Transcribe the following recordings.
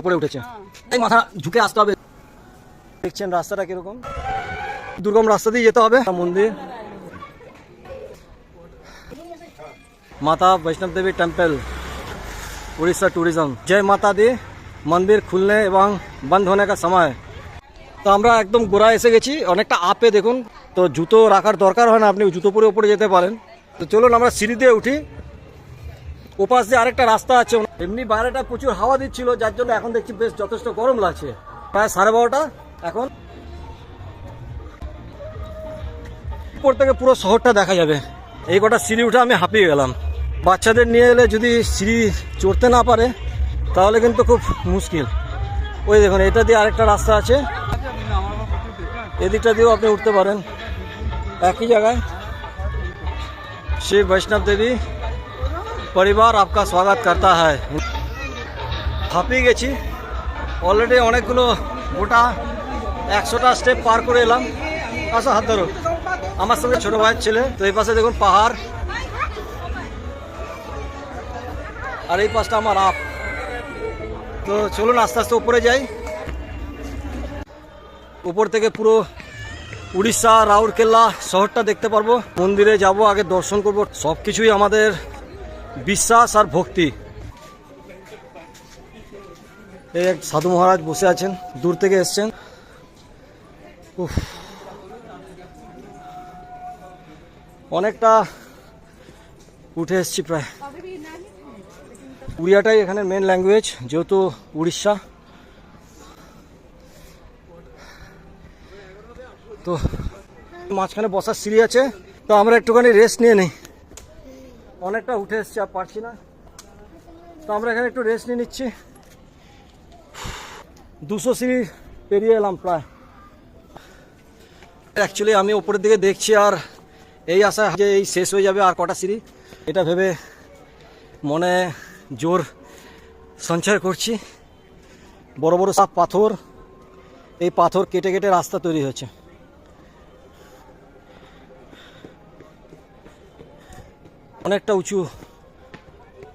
উপরে উঠেছে। এই মাথা ঝুঁকে আসতে হবে। দেখছেন রাস্তাটা কীরকম? দুর্গম রাস্তা দিয়ে যেতে হবে। মন্দির। Mata Vaishno Devi temple, Orissa tourism. জয় মাতা দি। মন্দির খুলনে এবং বন্ধ হনে কা সময়। তো আমরা একদম গোড়া এসে গেছি। অনেকটা আপে দেখুন। তো জুতো রাখার দরকার হয় না। আপনি জুতো পরে উপরে যেতে পারেন। তো চলুন আমরা সিঁড়ি দিয়ে উঠি। ওপাশ দিয়ে আরেকটা রাস্তা আছে। এমনি বাইরেটা প্রচুর হাওয়া দিচ্ছিল, যার জন্য এখন দেখছি বেশ যথেষ্ট গরম লাগছে। প্রায় সাড়ে বারোটা, এখন উপর থেকে পুরো শহরটা দেখা যাবে। এই কটা সিঁড়ি উঠে আমি হাঁপিয়ে গেলাম। বাচ্চাদের নিয়ে এলে যদি সিঁড়ি চড়তে না পারে, তাহলে কিন্তু খুব মুশকিল। ওই দেখুন, এটা দিয়ে আরেকটা রাস্তা আছে। এদিকটা দিয়েও আপনি উঠতে পারেন। একই জায়গায়। শ্রী বৈষ্ণব দেবী। পরিবার আপকা স্বাগত করতা হয় হাঁপিয়ে গেছি। অলরেডি অনেকগুলো গোটা একশোটা স্টেপ পার করে এলাম। আসো হাত ধরো। আমার সঙ্গে ছোটো ভাইয়ের ছেলে, তো এই পাশে দেখুন পাহাড়। আর এই পাশটা আমার আপ। তো চলুন আস্তে আস্তে উপরে যাই। উপর থেকে পুরো উড়িষ্যা, রাউরকেল্লা শহরটা দেখতে পারব। মন্দিরে যাব, আগে দর্শন করব। সব কিছুই আমাদের বিশ্বাস আর ভক্তি। এই এক সাধু মহারাজ বসে আছেন, দূর থেকে এসছেন। উফ। অনেকটা উঠে এসছি প্রায়। উড়িয়াটাই এখানে মেন ল্যাঙ্গুয়েজ যেহেতু উড়িষ্যা। তো মাঝখানে বসার সিঁড়ি আছে, তো আমরা একটুখানি রেস্ট নিয়ে নিই। অনেকটা উঠে এসছি, আর পারছি না। তো আমরা এখানে একটু রেস্ট নিয়ে নিচ্ছি। দুশো সিঁড়ি পেরিয়ে এলাম প্রায়। অ্যাকচুয়ালি আমি ওপরের দিকে দেখছি, আর এই আশা যে এই শেষ হয়ে যাবে আর কটা সিঁড়ি, এটা ভেবে মনে জোর সঞ্চয় করছি। বড় বড় সব পাথর, এই পাথর কেটে কেটে রাস্তা তৈরি হয়েছে। অনেকটা উঁচু।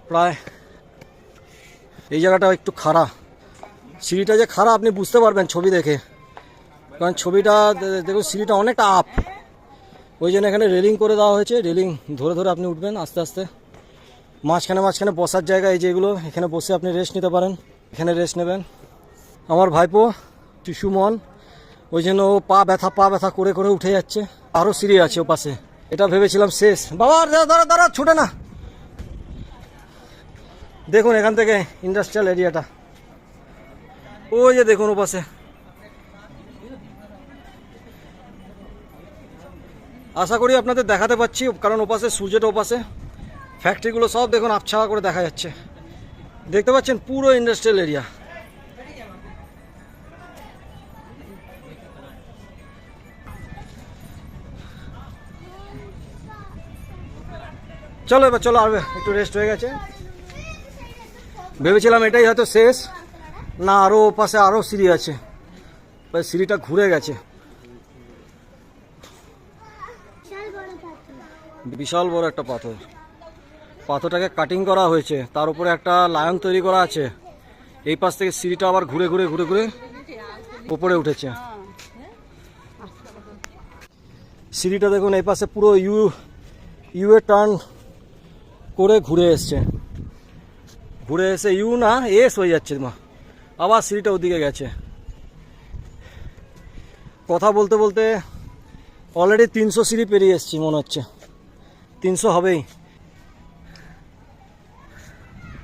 প্রায় এই জায়গাটা একটু খাড়া। সিঁড়িটা যে খাড়া, আপনি বুঝতে পারবেন ছবি দেখে। কারণ ছবিটা দেখুন, সিঁড়িটা অনেকটা আপ ওই জন্য এখানে রেলিং করে দেওয়া হয়েছে। রেলিং ধরে ধরে আপনি উঠবেন আস্তে আস্তে। মাঝখানে মাঝখানে বসার জায়গা এই যেগুলো, এখানে বসে আপনি রেস্ট নিতে পারেন। এখানে রেস্ট নেবেন। আমার ভাইপো শিশুমন ওই জন্য পা ব্যথা পা ব্যথা করে করে উঠে যাচ্ছে। আরও সিঁড়ি আছে ও পাশে এটা ভেবেছিলাম শেষ। বাবা দাঁড়া দাঁড়া ছুটে না। দেখুন এখান থেকে ইন্ডাস্ট্রিয়াল এরিয়াটা ওই যে দেখুন ওপাশে। আশা করি আপনাদের দেখাতে পাচ্ছি, কারণ ওপাশে সূর্যটা ওপাশে। ফ্যাক্টরিগুলো সব দেখুন আবছাওয়া করে দেখা যাচ্ছে। দেখতে পাচ্ছেন পুরো ইন্ডাস্ট্রিয়াল এরিয়া চলো এবার চলো আর একটু রেস্ট হয়ে গেছে। ভেবেছিলাম এটাই হয়তো শেষ। না আরও পাশে আরও সিঁড়ি আছে। সিঁড়িটা ঘুরে গেছে। বিশাল বড় একটা পাথর। পাথরটাকে কাটিং করা হয়েছে। তার উপরে একটা লায়ন তৈরি করা আছে। এই পাশ থেকে সিঁড়িটা আবার ঘুরে ঘুরে ঘুরে ঘুরে উপরে উঠেছে। সিঁড়িটা দেখুন, এই পাশে পুরো ইউ ইউ এ টার্ন করে ঘুরে এসছে। ঘুরে এসে ইউ না এস হয়ে যাচ্ছে মা। আবার সিঁড়িটা ওদিকে গেছে। কথা বলতে বলতে অলরেডি তিনশো সিঁড়ি পেরিয়ে এসছি মনে হচ্ছে। তিনশো হবেই।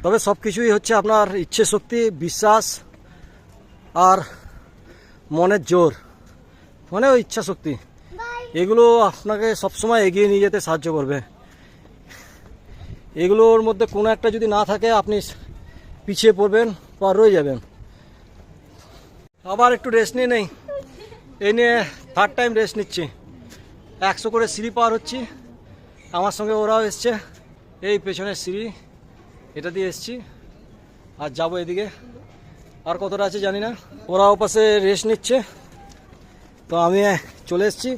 তবে সব কিছুই হচ্ছে আপনার ইচ্ছে শক্তি বিশ্বাস আর মনের জোর। মানে ওই ইচ্ছা শক্তি। এগুলো আপনাকে সবসময় এগিয়ে নিয়ে যেতে সাহায্য করবে। এগুলোর মধ্যে কোনো একটা যদি না থাকে, আপনি পিছিয়ে পড়বেন বা রয়ে যাবেন। আবার একটু রেস্ট নিয়ে নেই। এই নিয়ে থার্ড টাইম রেস্ট নিচ্ছি। একশো করে সিঁড়ি পার হচ্ছি। আমার সঙ্গে ওরাও এসছে। এই পেছনের সিঁড়ি, এটা দিয়ে এসছি। আর যাব এদিকে। আর কতটা আছে জানি না। ওরা ওপাশে রেস্ট নিচ্ছে। তো আমি চলে এসছি।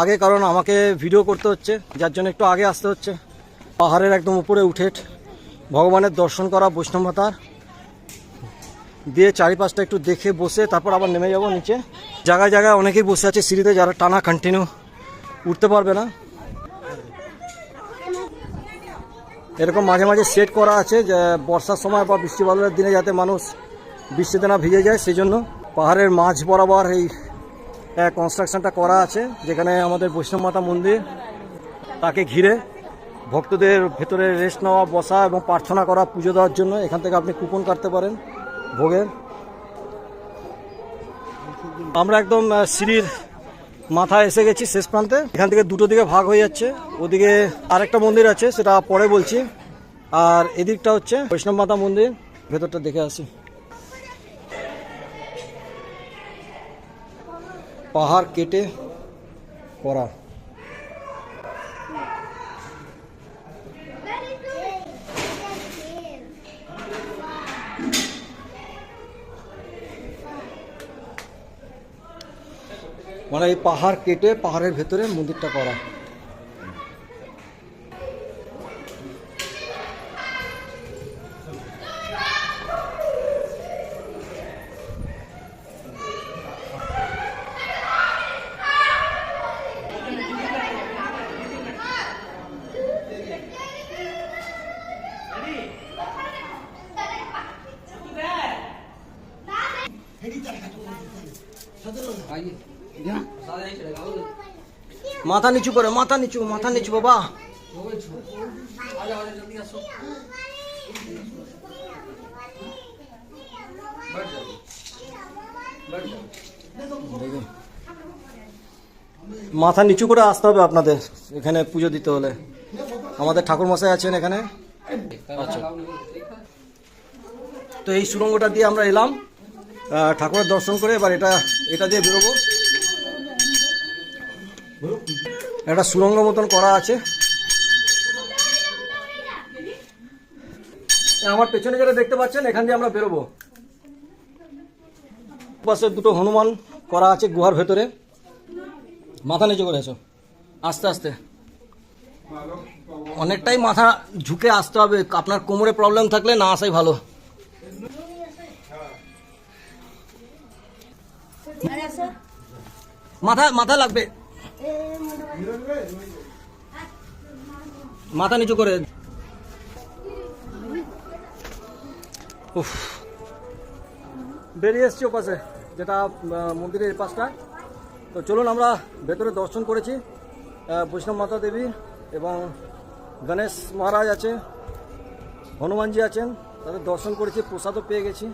আগে কারণ আমাকে ভিডিও করতে হচ্ছে। যার জন্য একটু আগে আসতে হচ্ছে। পাহাড়ের একদম উপরে উঠে ভগবানের দর্শন করা বৈষ্ণব মাতার। দিয়ে চারিপাশটা একটু দেখে বসে তারপর আবার নেমে যাব নিচে। জায়গায় জায়গায় অনেকেই বসে আছে সিঁড়িতে, যারা টানা কন্টিনিউ উঠতে পারবে না। এরকম মাঝে মাঝে সেট করা আছে যে বর্ষার সময় বা বৃষ্টি বাদলের দিনে যাতে মানুষ বৃষ্টিতে না ভিজে যায় সেই জন্য পাহাড়ের মাঝ বরাবর এই কনস্ট্রাকশনটা করা আছে, যেখানে আমাদের বৈষ্ণব মাতা মন্দির, তাকে ঘিরে ভক্তদের ভেতরে রেস্ট নেওয়া, বসা এবং প্রার্থনা করা, পুজো দেওয়ার জন্য এখান থেকে আপনি কুপন কাটতে পারেন ভোগের। আমরা একদম সিঁড়ির মাথায় এসে গেছি শেষ প্রান্তে। এখান থেকে দুটো দিকে ভাগ হয়ে যাচ্ছে। ওদিকে আরেকটা মন্দির আছে, সেটা পরে বলছি। আর এদিকটা হচ্ছে বৈষ্ণব মাতা মন্দির। ভেতরটা দেখে আসি। পাহাড় কেটে করা। মানে এই পাহাড় কেটে পাহাড়ের ভেতরে মন্দিরটা করা। মাথা নিচু করে, মাথা নিচু মাথা নিচু, বাবা। মাথা নিচু করে আসতে হবে আপনাদের, এখানে পুজো দিতে হলে। আমাদের ঠাকুর মশাই আছেন এখানে। আচ্ছা। তো এই সুরঙ্গটা দিয়ে আমরা এলাম। ঠাকুরের দর্শন করে এবার এটা এটা দিয়ে বেরোবো। একটা সুরঙ্গ মতন করা আছে। আমার পেছনে যেটা দেখতে পাচ্ছেন, এখান দিয়ে আমরা বেরোবো। পাশে দুটো হনুমান করা আছে গুহার ভেতরে। মাথা নিচু করে এসো। আস্তে আস্তে। অনেকটাই মাথা ঝুঁকে আসতে হবে। আপনার কোমরে প্রবলেম থাকলে না আসাই ভালো। মাথা মাথা লাগবে। মাথা নিচু করে। উফ। বেরিয়ে এসছি ওপাশে, যেটা মন্দিরের পাশটা। তো চলুন আমরা ভেতরে দর্শন করেছি। বৈষ্ণব মাতা দেবী এবং গণেশ মহারাজ আছে, হনুমানজি আছেন, তাদের দর্শন করেছি, প্রসাদও পেয়ে গেছি।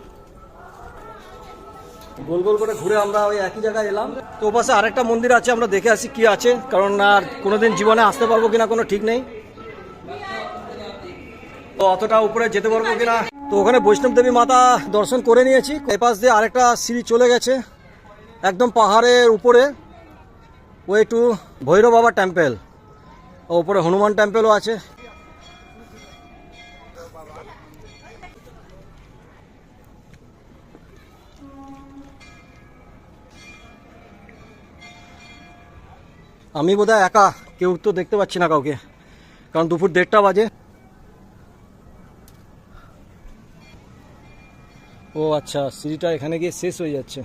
গোল গোল করে ঘুরে আমরা ওই একই জায়গায় এলাম। তো ওপাশে আরেকটা মন্দির আছে, আমরা দেখে আসি কি আছে, কারণ আর কোনোদিন জীবনে আসতে পারব কিনা কোনো ঠিক নেই। তো অতটা উপরে যেতে পারব কিনা? তো ওখানে বৈষ্ণব দেবী মাতা দর্শন করে নিয়েছি। এপাশ দিয়ে আরেকটা সিঁড়ি চলে গেছে, একদম পাহাড়ের উপরে। ওই টু ভৈরব বাবা টেম্পেল, ও উপরে হনুমান টেম্পেলও আছে। আমি বোধহয় একা, কেউ তো দেখতে পাচ্ছি না কাউকে। কারণ দুপুর দেড়টা বাজে। ও আচ্ছা সিঁড়িটা এখানে গিয়ে শেষ হয়ে যাচ্ছে।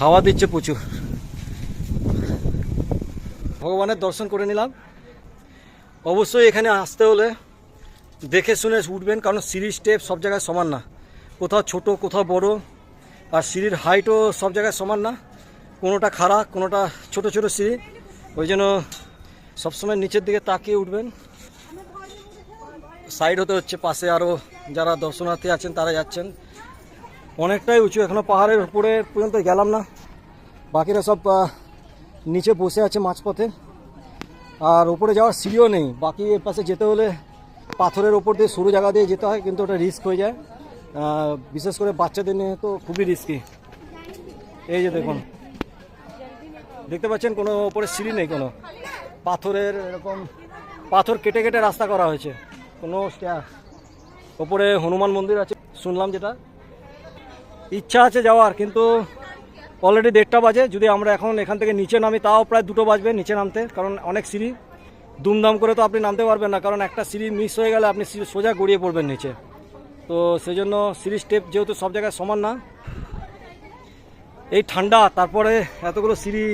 হাওয়া দিচ্ছে প্রচুর। ভগবানের দর্শন করে নিলাম। অবশ্যই এখানে আসতে হলে দেখে শুনে উঠবেন, কারণ সিঁড়ির স্টেপ সব জায়গায় সমান না। কোথাও ছোট, কোথাও বড়, আর সিঁড়ির হাইটও সব জায়গায় সমান না। কোনোটা খাড়া, কোনোটা ছোট ছোট সিঁড়ি। ওই জন্য সবসময় নিচের দিকে তাকিয়ে উঠবেন। সাইড হতে হচ্ছে, পাশে আরও যারা দর্শনার্থী আছেন, তারা যাচ্ছেন। অনেকটাই উঁচু এখনও পাহাড়ের উপরে পর্যন্ত গেলাম না। বাকিরা সব নিচে বসে আছে মাঝপথে। আর উপরে যাওয়ার সিঁড়িও নেই। বাকি এর পাশে যেতে হলে পাথরের ওপর দিয়ে সরু জায়গা দিয়ে যেতে হয়, কিন্তু ওটা রিস্ক হয়ে যায়। বিশেষ করে বাচ্চাদের নিয়ে তো খুবই রিস্কি এই যে দেখুন, দেখতে পাচ্ছেন কোনো ওপরে সিঁড়ি নেই কোনো। পাথরের এরকম, পাথর কেটে কেটে রাস্তা করা হয়েছে। কোনো ওপরে হনুমান মন্দির আছে, শুনলাম যেটা। ইচ্ছা আছে যাওয়ার, কিন্তু অলরেডি দেড়টা বাজে। যদি আমরা এখন এখান থেকে নিচে নামি, তাও প্রায় দুটো বাজবে নিচে নামতে, কারণ অনেক সিঁড়ি। দুমদাম করে তো আপনি নামতে পারবেন না, কারণ একটা সিঁড়ি মিস হয়ে গেলে আপনি সোজা গড়িয়ে পড়বেন নিচে। তো সেই জন্য সিঁড়ি স্টেপ যেহেতু সব জায়গায় সমান না, এই ঠান্ডা, তারপরে এতগুলো সিঁড়ি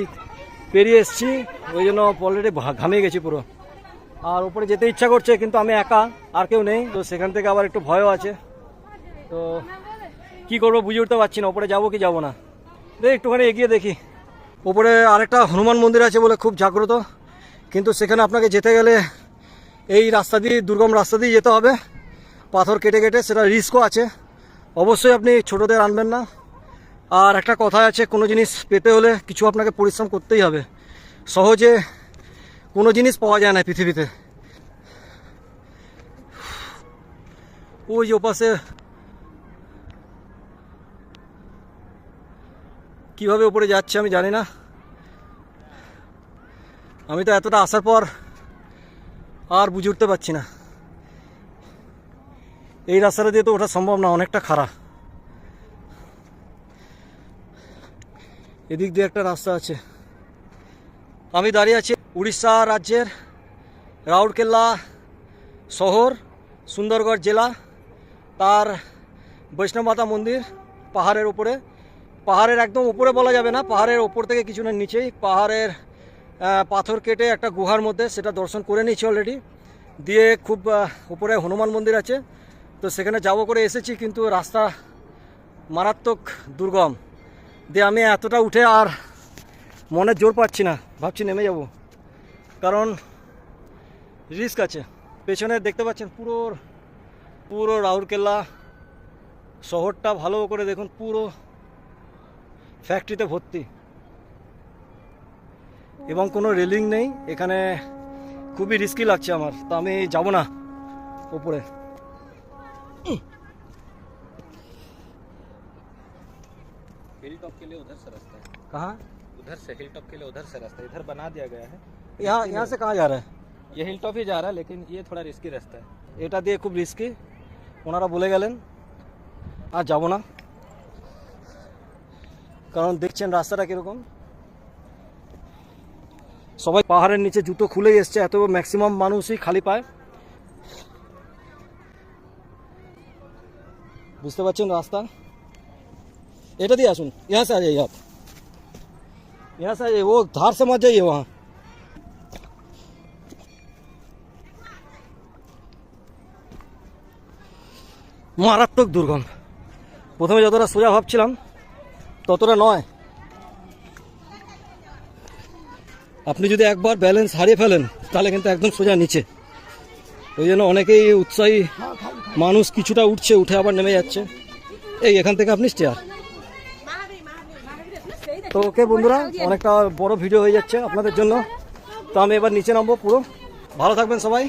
পেরিয়ে এসেছি, ওই জন্য অলরেডি ঘামিয়ে গেছি পুরো। আর উপরে যেতে ইচ্ছা করছে, কিন্তু আমি একা, আর কেউ নেই, তো সেখান থেকে আবার একটু ভয়ও আছে। তো কি করব বুঝে উঠতে পারছি না, ওপরে যাব কি যাব না। দেখি একটুখানি এগিয়ে দেখি। ওপরে আরেকটা হনুমান মন্দির আছে বলে খুব জাগ্রত। কিন্তু সেখানে আপনাকে যেতে গেলে এই রাস্তা দিয়ে, দুর্গম রাস্তা দিয়ে যেতে হবে। পাথর কেটে কেটে সেটা রিস্কও আছে। অবশ্যই আপনি ছোটদের আনবেন না। আর একটা কথা আছে, কোনো জিনিস পেতে হলে কিছু আপনাকে পরিশ্রম করতেই হবে। সহজে কোনো জিনিস পাওয়া যায় না পৃথিবীতে। ওই ওপাশে কীভাবে উপরে যাচ্ছে আমি জানি না। আমি তো এতটা আসার পর আর বুঝে উঠতে পারছি না। এই রাস্তাটা দিয়ে তো ওঠা সম্ভব না, অনেকটা খারাপ এদিক দিয়ে একটা রাস্তা আছে। আমি দাঁড়িয়ে আছি উড়িষ্যা রাজ্যের রাউরকেল্লা শহর, সুন্দরগড় জেলা। তার বৈষ্ণবমাতা মন্দির পাহাড়ের উপরে। পাহাড়ের একদম উপরে বলা যাবে না, পাহাড়ের ওপর থেকে কিছুটা নিচেই পাহাড়ের পাথর কেটে একটা গুহার মধ্যে সেটা দর্শন করে নিয়েছি অলরেডি দিয়ে খুব উপরে হনুমান মন্দির আছে। তো সেখানে যাব করে এসেছি, কিন্তু রাস্তা মারাত্মক দুর্গম। দিয়ে আমি এতটা উঠে আর মনে জোর পাচ্ছি না, ভাবছি নেমে যাব। কারণ রিস্ক আছে। পেছনে দেখতে পাচ্ছেন পুরো পুরো রাউরকেল্লা শহরটা ভালো করে দেখুন, পুরো ফ্যাক্টরিতে ভর্তি এবং কোনো রেলিং নেই এখানে খুবই রিস্কি লাগছে আমার তো আমি যাব না উপরে हिल टॉप के लिए उधर से रास्ता है कहाँ उधर से हिल टॉप के लिए उधर से रास्ता है इधर बना दिया गया है यहाँ यहाँ से कहाँ जा रहा है ये हिल टॉप ही जा रहा है लेकिन ये थोड़ा रिस्की रास्ता है এটা দিয়ে খুব রিস্কি ওনারা বলে গেলেন আর যাব না কারণ দেখছেন রাস্তাটা কীরকম সবাই পাহাড়ের নিচে জুতো খুলেই এসছে এত ম্যাক্সিমাম মানুষই খালি পায় বুঝতে পারছেন রাস্তা এটা দিয়ে আসুন यहाँ से आ जाइए आप यहाँ से आ जाइए वो धार से मत जाइए वहाँ মারাত্মক দুর্গম প্রথমে যতটা সোজা ভাবছিলাম ততটা নয়। আপনি যদি একবার ব্যালেন্স হারিয়ে ফেলেন, তাহলে কিন্তু একদম সোজা নিচে। ওই জন্য অনেকেই উৎসাহী মানুষ কিছুটা উঠছে, উঠে আবার নেমে যাচ্ছে। এই, এখান থেকে আপনি স্টেয়ার তো ওকে বন্ধুরা, অনেকটা বড় ভিডিও হয়ে যাচ্ছে আপনাদের জন্য। তো আমি এবার নিচে নামবো পুরো। ভালো থাকবেন সবাই।